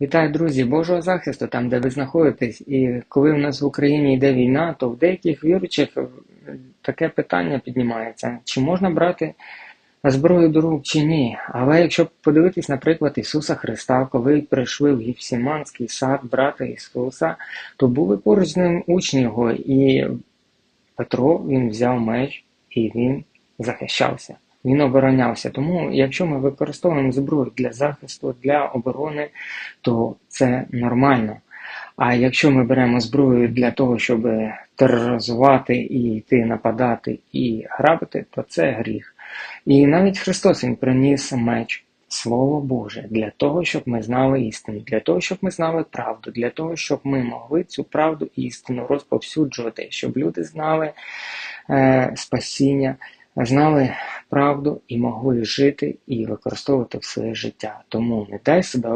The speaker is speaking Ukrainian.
Вітаю, друзі, Божого захисту там, де ви знаходитесь. І коли в нас в Україні йде війна, то в деяких віруючих е, таке питання піднімається: чи можна брати зброю до рук чи ні? Але якщо подивитись, наприклад, Ісуса Христа, коли прийшли в Гівсіманський сад брата Ісуса, то були поруч з ним учні його, і Петро він взяв меч і він захищався. Він оборонявся. Тому, якщо ми використовуємо зброю для захисту, для оборони, то це нормально. А якщо ми беремо зброю для того, щоб тероризувати і йти нападати і грабити, то це гріх. І навіть Христос Він приніс меч, Слово Боже, для того, щоб ми знали істину, для того, щоб ми знали правду, для того, щоб ми могли цю правду і істину розповсюджувати, щоб люди знали е, спасіння, знали правду і могли жити і використовувати в своє життя. Тому не дай себе